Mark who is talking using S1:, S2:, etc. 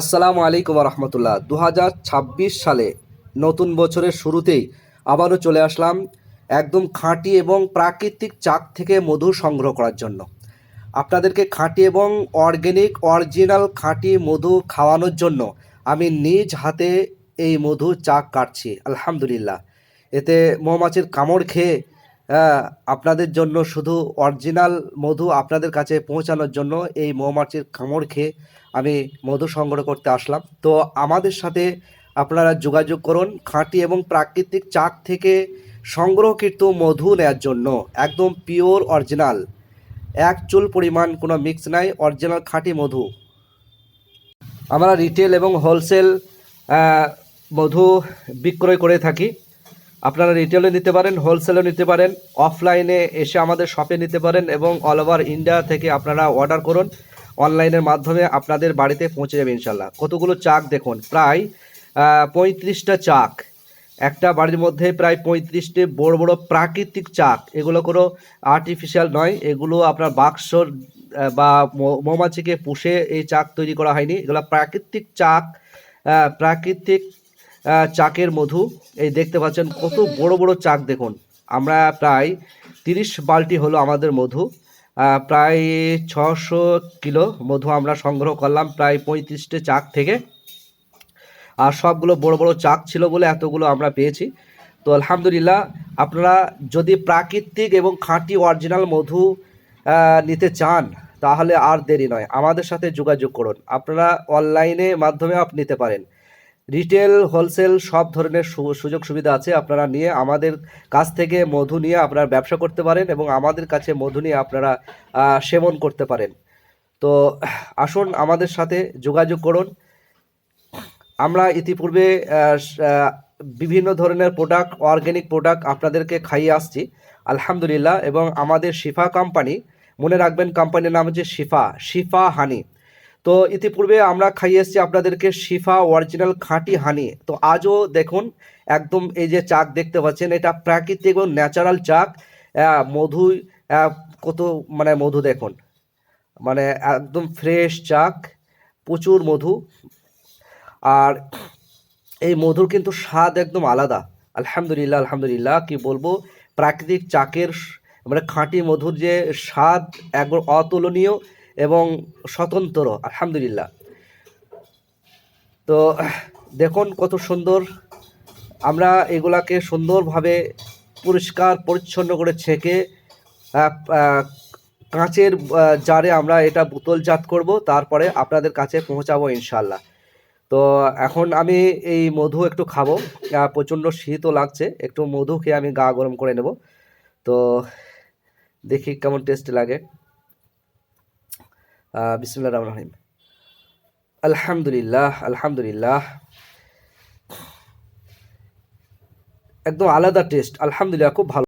S1: আসসালামু আলাইকুম রহমতুল্লাহ দু সালে নতুন বছরের শুরুতেই আবারও চলে আসলাম একদম খাঁটি এবং প্রাকৃতিক চাক থেকে মধু সংগ্রহ করার জন্য। আপনাদেরকে খাঁটি এবং অর্গ্যানিক, অরিজিনাল খাঁটি মধু খাওয়ানোর জন্য আমি নিজ হাতে এই মধু চাক কাটছি, আলহামদুলিল্লাহ। এতে মৌমাছির কামড় খেয়ে আপনাদের জন্য শুধু অরিজিনাল মধু আপনাদের কাছে পৌঁছানোর জন্য এই মৌমাছির কামড় খেয়ে আমি মধু সংগ্রহ করতে আসলাম। তো আমাদের সাথে আপনারা যোগাযোগ করুন খাঁটি এবং প্রাকৃতিক চাক থেকে সংগ্রহকৃত মধু নেওয়ার জন্য। একদম পিওর অরিজিনাল। এক চুল পরিমাণ কোনো মিক্স নাই, অরিজিনাল খাঁটি মধু। আমরা রিটেল এবং হোলসেল মধু বিক্রয় করে থাকি। আপনারা রিটেলও নিতে পারেন হোলসেলও নিতে পারেন অফলাইনে এসে আমাদের শপে নিতে পারেন এবং অল ওভার ইন্ডিয়া থেকে আপনারা অর্ডার করুন। অনলাইনের মাধ্যমে আপনাদের বাড়িতে পৌঁছে যাবে ইনশাল্লাহ কতগুলো চাক দেখুন, প্রায় পঁয়ত্রিশটা চাক। একটা বাড়ির মধ্যে প্রায় পঁয়ত্রিশটি বড় বড় প্রাকৃতিক চাক। এগুলো কোনো আর্টিফিশিয়াল নয়, এগুলো আপনার বাক্স বা মৌমাছিকে পুষে এই চাক তৈরি করা হয়নি। এগুলো প্রাকৃতিক চাক প্রাকৃতিক চাকের মধু। এই দেখতে পাচ্ছেন কত বড় বড় চাক দেখুন। আমরা প্রায় তিরিশ বালতি হলো আমাদের মধু। প্রায় ছশো কিলো মধু আমরা সংগ্রহ করলাম প্রায় পঁয়ত্রিশটি চাক থেকে। আর সবগুলো বড় বড় চাক ছিল বলে এতগুলো আমরা পেয়েছি। তো আলহামদুলিল্লাহ, আপনারা যদি প্রাকৃতিক এবং খাঁটি অরিজিনাল মধু নিতে চান, তাহলে আর দেরি নয়। আমাদের সাথে যোগাযোগ করুন। আপনারা অনলাইনে মাধ্যমে আপনি নিতে পারেন। রিটেল হোলসেল সব ধরনের সুযোগ সুবিধা আছে। আপনারা নিয়ে আমাদের কাছ থেকে মধু নিয়ে আপনারা ব্যবসা করতে পারেন এবং আমাদের কাছে মধু নিয়ে আপনারা সেবন করতে পারেন। তো, আসুন আমাদের সাথে যোগাযোগ করুন। আমরা ইতিপূর্বে বিভিন্ন ধরনের প্রোডাক্ট অর্গ্যানিক প্রোডাক্ট আপনাদেরকে খাইয়ে আসছি। আলহামদুলিল্লাহ এবং আমাদের শিফা কোম্পানি মনে রাখবেন কোম্পানির নাম হচ্ছে শিফা শিফা হানি। তো ইতিপূর্বে আমরা খাইয়ে এসেছি আপনাদেরকে শিফা অরিজিনাল খাঁটি হানি। তো আজও দেখুন, একদম এই যে চাক দেখতে পাচ্ছেন, এটা প্রাকৃতিক এবং ন্যাচারাল চাক। মধু কত মানে মধু দেখুন। মানে একদম ফ্রেশ চাক, প্রচুর মধু। আর এই মধুর কিন্তু স্বাদ একদম আলাদা। আলহামদুলিল্লাহ আলহামদুলিল্লাহ, কি বলব? প্রাকৃতিক চাকের মানে খাঁটি মধুর যে স্বাদ একবার অতুলনীয়। এবং স্বতন্ত্র, আলহামদুলিল্লাহ। তো, দেখুন কত সুন্দর আমরা এগুলাকে সুন্দরভাবে পরিষ্কার, পরিচ্ছন্ন করে ছেঁকে কাঁচের জারে আমরা এটা বোতলজাত করব, তারপরে আপনাদের কাছে পৌঁছাবো ইনশাল্লাহ তো, এখন আমি এই মধু একটু খাব প্রচণ্ড শীতও লাগছে, একটু মধু খেয়ে আমি গা গরম করে নেব। তো, দেখি কেমন টেস্ট লাগে। বিসমুল্লাহ রহমান রহিম। আলহামদুলিল্লাহ আলহামদুলিল্লাহ। একদম আলাদা টেস্ট আলহামদুলিল্লাহ খুব ভালো।